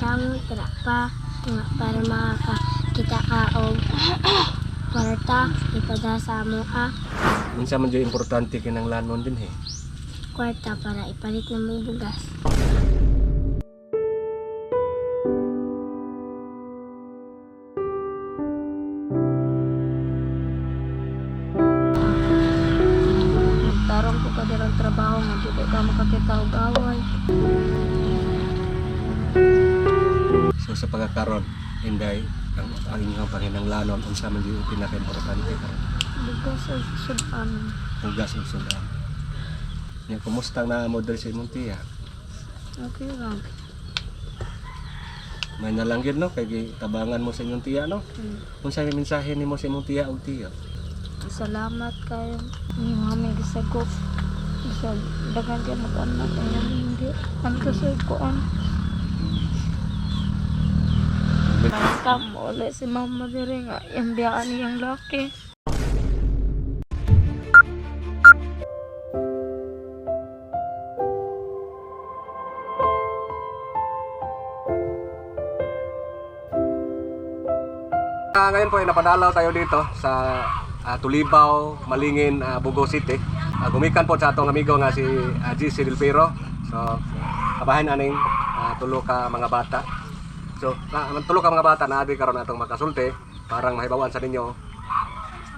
Damo tara pa nga para makakita ka og kwarta ipada sa mo ah Unsa man jud importante kinang lanon din he. kwarta para ipalit na mo bugas. So sa pagkakaroon, Inday, ang ang inyong panginanglanon unsa man jud pinaka-importante karon. Bugas sa sudan. Hugas ug sudan. Nya kumusta na mo diri sa imong tiya? Okay lang. May nalanggid no kay tabangan mo sa inyong tiya no. Hmm. Unsa may mensahe nimo sa imong tiya ug tiyo? Salamat kayo. Ni mami gisagop. Sa dagan ka mag-anak ang hindi. Anto sa kuan. Mo ulit si mama diri nga yung biyaan niyang laki. Ah, ngayon po ay napadalaw tayo dito sa ah, Tulibaw, Malingin, ah, Bugo City. Ah, gumikan po sa atong amigo nga si uh, GC Del Piro. So, kabahin aning ah, tulo ka mga bata. So, na, ang tulo ka mga bata na adi karon atong makasulti parang mahibawan sa ninyo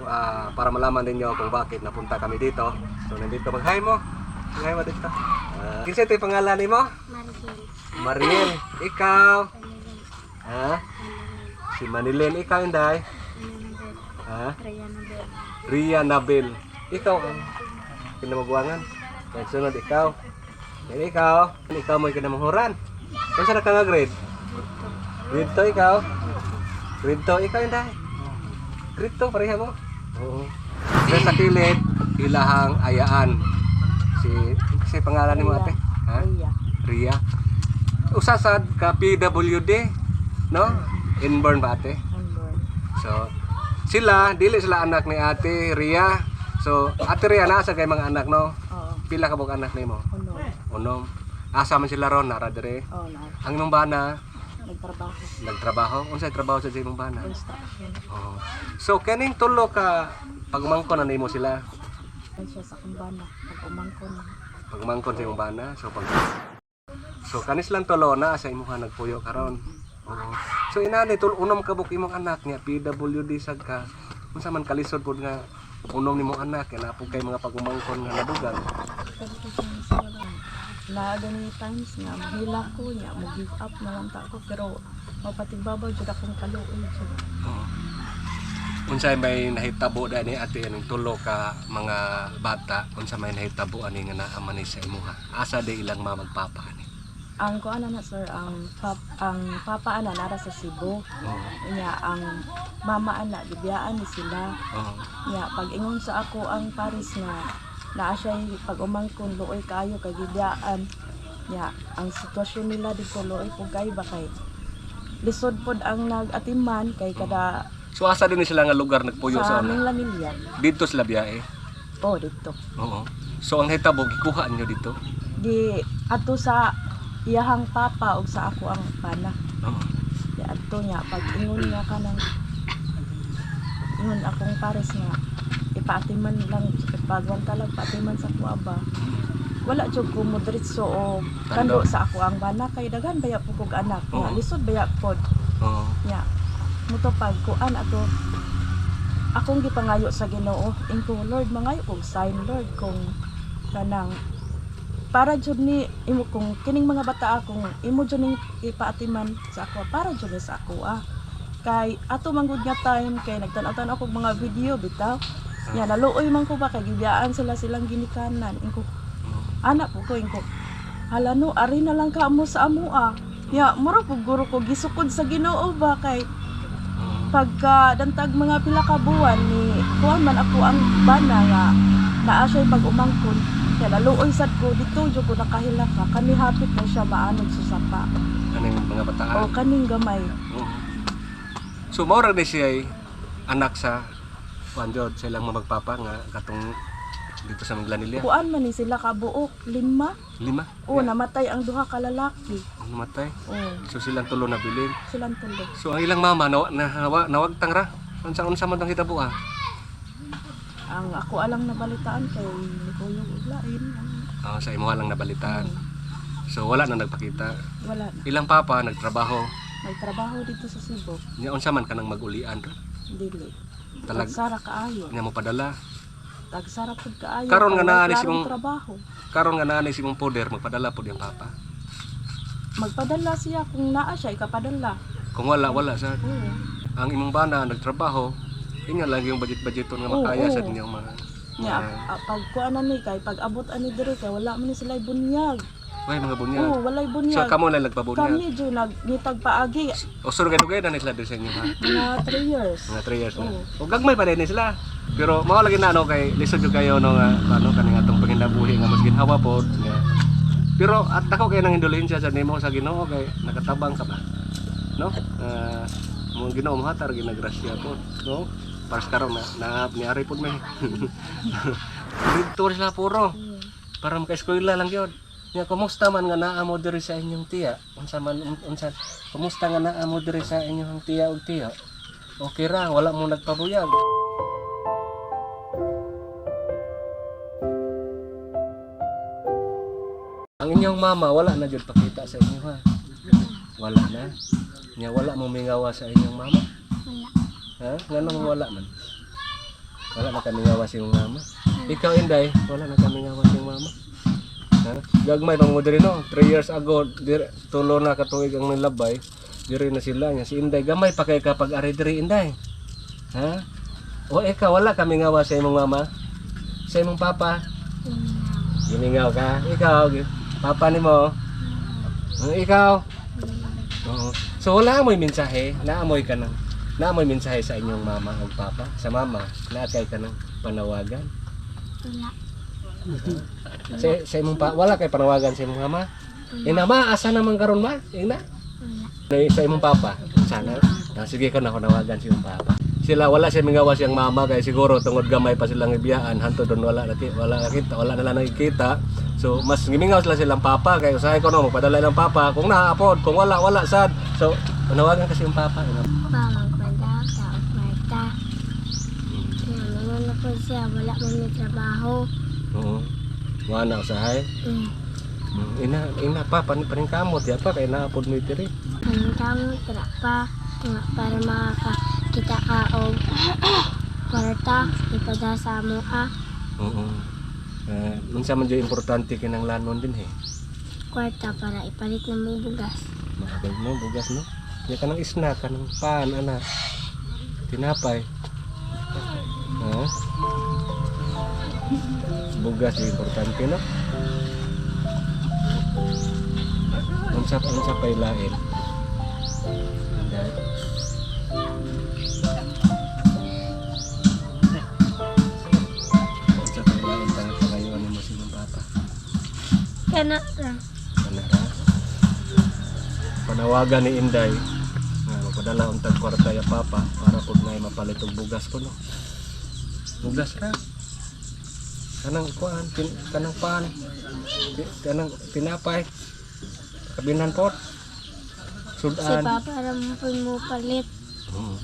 ah, para malaman ninyo kung bakit napunta kami dito. So, nandito mag-hi mo. Mag-hi mo dito. Uh, kinsa ito yung pangalan nimo? Margil. Mariel, ikaw. Ha? Si Manilin, ikaw Inday. Ha? Raya na ba? Ria Nabil. Ikaw ang kinamagwangan. Kaya sunod ikaw. Yan ikaw. Ikaw mo kinamanghuran. Kung saan ka nga grade? 2 ikaw? 2 ikaw Inday? Grade 2 pareha mo? Oo. Sa sa kilid, ilahang ayaan. Si, si pangalan ni mo ate? Ha? Ria. Usasad ka PWD, no? Inborn ba ate? Unborn. So, sila, dili sila anak ni ate Ria. So, ate Ria, nasa kay mga anak, no? Oo. Pila ka bog anak nimo? Uno. Unom. Asa man sila ron, nara dire. Oo na. Ang imong bana, Nagtrabaho. nagtrabaho. Unsay trabaho sa imong bana? Construction. Oh. So, kaning tulo ka pagmangkon na nimo sila. Yan siya sa kumbana. Pag umangkon. Pagmangkon sa imong bana. So, pag So, kanis lang tulo na sa imuha nagpuyo karon. Oo. So, inani tul unom ka buk imong anak niya PWD sad ka. Unsa man kalisod pud nga unom nimong anak kay napog kay mga pagumangkon nga nabugan. Na gani times nga mahila ko niya mo give up na lang ta ko pero mapatigbabaw jud akong kaluoy jud Oo. Unsa may nahitabo da ni ate aning tulo ka mga bata unsa may nahitabo ani nga naa man sa imuha. Asa di ilang mamagpapa ani. ang ko ana na sir ang pap, ang papa ana nara sa Cebu niya ang mama ana gibiyaan ni sila niya pag ingon sa ako ang Paris nga naa siya pag umangkon luoy kayo kay gibiyaan niya ang sitwasyon nila dito luoy pug kay ba kay lisod pod ang nag-atiman kay kada So asa din sila nga lugar nagpuyo sa sa ano? aming lamilya Dito sila biyahe. oh dito Oo. So ang hitabo gikuha nyo dito. di ato sa iyahang papa ug sa ako ang pana Oo. di ato niya pag ingon nga ka ng ingon akong pares nga ipaatiman lang ipagwan talag paatiman sa kuaba wala jud ko mo diretso o kando sa ako ang bana kay daghan baya po kog anak? Nga Oo. lisod baya pod Oo. nya muto pag kuan ato. Akong gipangayo sa Ginoo ingko Lord mangayo kog sign Lord kung kanang para jud ni imo kung kining mga bata akong imo jud ning ipaatiman sa ako para jud sa ako ah kay ato manggod nga time kay nagtan-aw ako mga video bitaw. Ya naluoy man ko ba kay gibiyaan sila silang ginikanan. Ingko anak po ko ingko hala no ari na lang ka mo sa amo ah. Ya mura po guro ko gisukod sa Ginoo ba kay pagka dantag mga pila ka buwan ni kuan man ako ang bana nga naa siya pag umangkon kaya naluoy sad ko dito jud ko nakahila ka. Kani hapit na siya maanog sa sapa. Yung mga bataan? o kaning gamay. Oo. So mora ni siya ay anak sa Juan Jod silang mga magpapa nga katong dito sa Manglanilla. Kuan man ni sila kabuok, lima. Lima. O namatay ang duha ka lalaki. Ang namatay. O So silang tulo na bilin. silang tulo. So ang ilang mama nawa na, nawa, nawagtang ra. Unsa unsa man tong hitabo ah. Ang ako alang nabalitaan kay ni Kuyong Uglain. Ah, sa imo lang nabalitaan. So wala na nagpakita. Wala na. Ilang papa nagtrabaho. Nagtrabaho dito sa Cebu. Nya unsa man kanang magulian ra. Dili. Talag Tagsara kaayo. nya mo padala. Tagsara pud kaayo. Karon nga naa ni may si mong- klarong trabaho. Karon nga naa ni si mong poder magpadala pud yung papa. Magpadala siya kung naa siya ikapadala. Kung wala wala sa Oo. ang imong bana nagtrabaho, inyo lang yung budget-budgeton nga Oo, makaya sa oo. inyong mga Nya mga- ah, pag kuan ni kay pag abot ani diri kay wala man ni sila bunyag. Way mga bunyag. Oo, walay So bunyag. kamo lang nagpabunyag. Kami jo nagngitag paagi Usur kay dugay na ni sila sa inyo ha. mga 3 years. Mga 3 years na. Oo. O gagmay pa din sila. Pero mao lagi na ano kay lisod jud kayo no nga ano kaning atong panginabuhi nga mas ginhawa pod nga. Pero at ako kay nang indulhensya sa nimo sa Ginoo kay nakatabang ka ba. No? Ah, mo Ginoo mo hatar ginagrasya pod, no? Para sa karon na na niari pod may. Dito sila puro. Para maka-eskwela lang yun. Nga, kumusta man nga naa mo diri sa inyong tiya? Unsa man un- unsa kumusta nga naa mo diri sa inyong tiya ug tiya? Okay ra, wala mo nagpabuyag. Ang inyong mama wala na jud pakita sa inyo ha. Wala na. Nya wala mo mingawa sa inyong mama. Wala. Ha? Nganong wala man? Wala na kami ngawa sa iyong mama. Ikaw Inday, wala na kami ngawa sa iyong mama. Gagmay pang mo diri no. 3 years ago, dir, tulo na katuig ang nilabay. Diri na sila nya si Inday gamay pa kay kapag ari diri Inday. Ha? O ikaw wala kami ngawa sa imong mama. Sa imong papa. Gimingaw ka. Ikaw, gi- papa nimo. Ang ikaw. Oo. So wala amoy mensahe, naamoy ka ng naamoy mensahe sa inyong mama o papa. Sa mama, naatay ka ng panawagan. Wala. Sa, sa imong pa, wala kay panawagan sa imong mama. Ina ma, asa naman karon ma? Ina. Wala. Na- Sa imong papa. Sana. Ah, sige ko na ako nawagan sa imong papa. Sila wala siya mingawa siyang mama kay siguro tungod gamay pa silang ibiyaan hanto doon wala naki wala nakita wala na lang nakikita. So mas gimingaw sila silang papa kay usahay ko no magpadala lang papa kung naapod kung wala wala sad. So panawagan kasi yung papa. Ina. Marta. Nga, na po siya. Wala mo may trabaho. Oo. Wala na usahay. Mm. Ina, ina pa, pan, paning kamot, ya pa, kay naapod mo diri. Anong tamo, tira pa. Nga, para makakita ka o kwarta. Ipada sa mo ah. Oo. Eh, unsa man importante kinang lanon din he. Kwarta para ipalit na mo bugas. Mahal mo bugas no. Ya kanang snack, kanang pan ana. Tinapay. Ha? Bugas importante no. Unsa unsa pa ilain. Si mong papa. Kana. Kanara. Panawagan ni Inday nga magpadala ang tag kwarta ya papa para pud nay mapalit og bugas ko no. Bugas ra. Kanang kuan, tin, kanang pan. Kanang tinapay. Kabinan pot. Si Sudan. Papa ram po mo palit. Oo.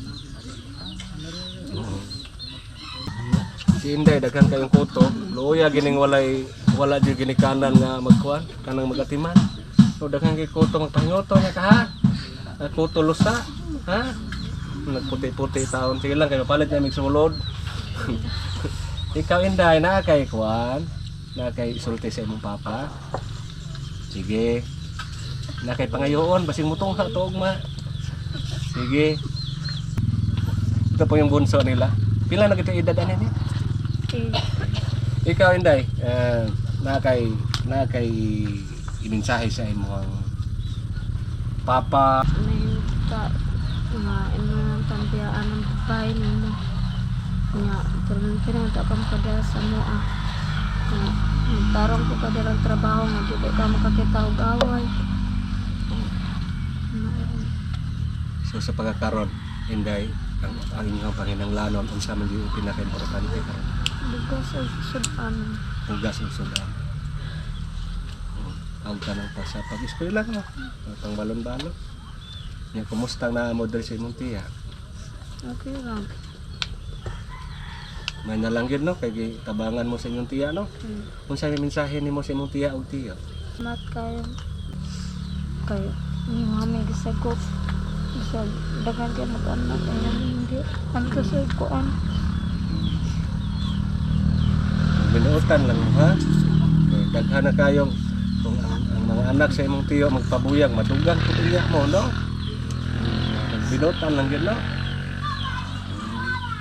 Oo. Si Inday daghan kayong kuto. Luya gining walay wala di ginikanan nga magkuan kanang magatiman. So daghan kay kuto magpangoto nya ka ha. Ah, Kuto lusa. Ha? Nagputi-puti taon sige lang kay mapalit niya mig sulod. Ikaw Inday na kay kuan. Na kay sulti sa imong papa. Sige. Na kay pangayoon basing mutong ha tuog ma. Sige. Ito po yung bunso nila. Pila na kita edad niya? Eh, Ikaw Inday, uh, na kay na kay imensahe sa imong papa may ta nga imo nang tambiyaan ng babae nimo. Nga, pero pinanta kang padala sa mo ah. Nga, tarong ko ka ng trabaho nga di ka makakita og away. so sa pagkakaron Inday ang ang inyong panginanglanon unsa man yung pinaka-importante karon Bugas sa sudan. Hugas ang sudan. Ang tanong pa sa pag-eskwela no? Pang balon-balon. Yan, kumusta na mo diri sa imong tiya? Okay lang. May nalanggid no kay tabangan mo sa imong tiya no. Hmm. Unsa may mensahe nimo sa imong tiya o tiyo? Mat kayo. Kayo. Ni mami gisagop. Isa dagan kayo mag-anak. Ayun hindi. Ang kasay ko an. Binuotan lang mo ha. Kay daghan na kayong kung ang, ang mga anak sa imong tiyo magpabuyag madugang ko tiya mo no. Binuotan lang yun no.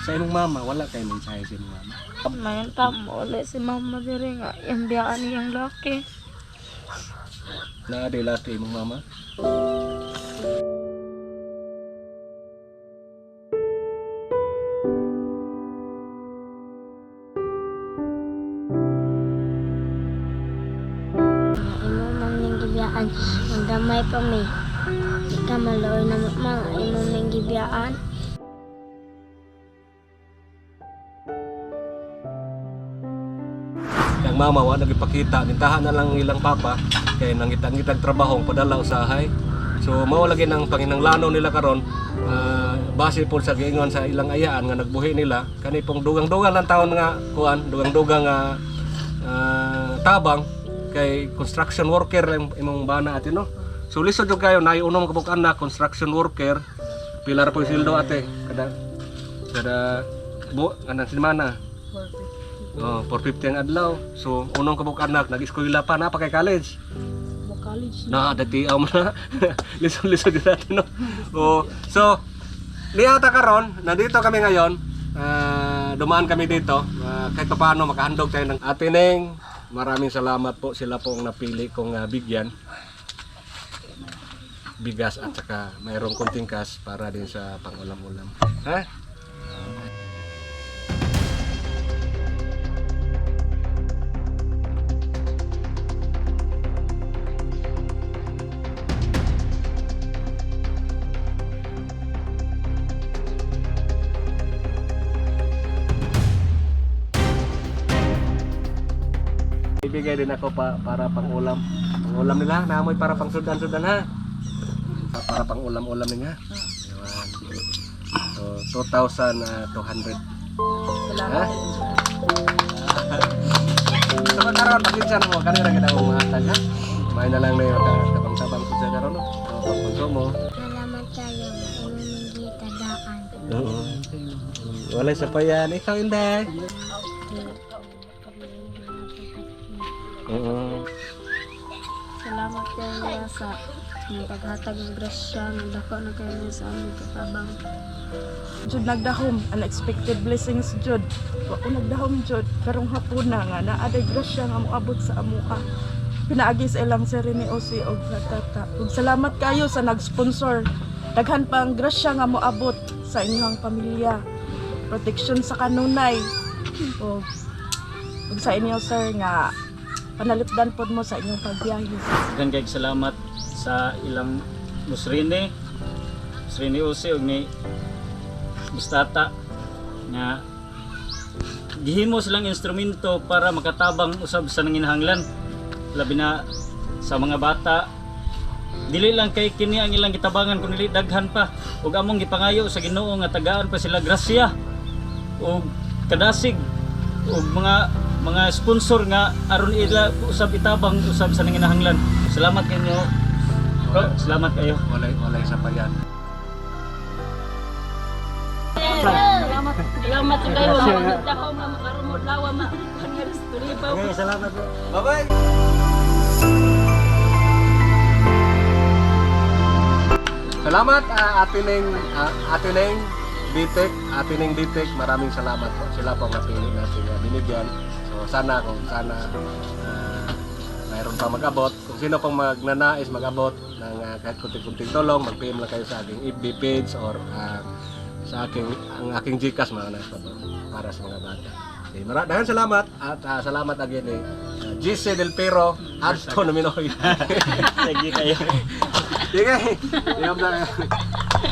Sa imong mama wala kay mensahe sa imong mama. Mayan tamo ulit si mama diri nga. Yung biyaan niyang laki. Na di laki imong mama. imo man ning gibiyaan magdamay pa mi di ka maloy na mga imo gibiyaan mama wa nagipakita gintahan na lang ilang papa kay nangitang-ngitang trabaho padala usahay. So mao lagi ng panginanglano nila karon ah, base po sa giingon sa ilang ayaan nga nagbuhi nila. Kani pong dugang-dugang lang taon nga kuan dugang-dugang nga ah, tabang kay construction worker lang imong bana ate no. So lisod jud kayo na unom kabuk anak construction worker. Pilar po sildo ate. Kada kada bu kanang semana Oh, 450 ang adlaw. So, unong kabuk anak, nag-eskwela pa na pa kay college. Mo college Na, dati mo na. Lison-lison din natin, no? Oh, so, liyata karon, nandito kami ngayon. Ah, dumaan kami dito. Ah, kahit pa paano makahandog tayo ng atineng. Maraming salamat po sila po ang napili kong ah, bigyan. Bigas at saka mayroong kunting cash para din sa pang-ulam-ulam. Ha? Ibigay din ako pa, para pang ulam. Pang ulam nila, naamoy para pang sudan-sudan ha. Pa- Para pang ulam-ulam nila. Yan. So, 2,200. salamat So, karon pakita na mo, kanina kita mo mahatag ha. May na lang na yung tabang-tabang ko sa karon no. So, pang konsumo. salamat kayo imo ning gitadaan Oo. Wala sa pa yan. Ikaw, Inday. Oo. Salamat kayo sa yung paghatag ng grasya. Ng dako na kayo sa aming katabang. Jud nagdahom. Unexpected blessings jud. Wa ko nagdahom jud. Karong hapuna nga naa day grasya nga moabot sa amuha pinaagi sa ilang serene Osi og natata. Salamat kayo sa nag-sponsor. Daghan pa ang grasya nga moabot sa inyong pamilya. Protection sa kanunay. Ug ug sa inyo sir nga panalipdan pod mo sa inyong pagbiyahe. Daghang kay salamat sa ilang musrine, musrine use ug ni Bistata nga gihimo silang instrumento para makatabang usab sa nanginahanglan labi na sa mga bata dili lang kay kini ang ilang gitabangan kun dili daghan pa. Ug among gipangayo sa Ginoo nga tagaan pa sila grasya ug kadasig ug mga mga sponsor nga aron ila usab itabang usab sa nanginahanglan salamat kanyo bro salamat kayo Walay, walay sa pa yan. Salamat. Salamat sa kayo. Salamat ako nga makarumod lawa ma. Okay, salamat po. Bye-bye! Salamat uh, Ate Neng, ah, Ate Neng Bitek, Ate Neng Bitek, maraming salamat po. Sila po ang napili natin uh, binigyan. So sana kung sana ah, mayroon pa mag-abot. Kung sino pong magnanais mag-abot ng ah, kahit kunting-kunting tulong, mag-PM lang kayo sa aking FB page or ah, sa aking ang aking Gcash mga nais para sa mga bata. Okay, mara dahan salamat at ah, salamat again eh. Uh, GC Del Pero at Tono Minoy. sige kayo Sige. Sige.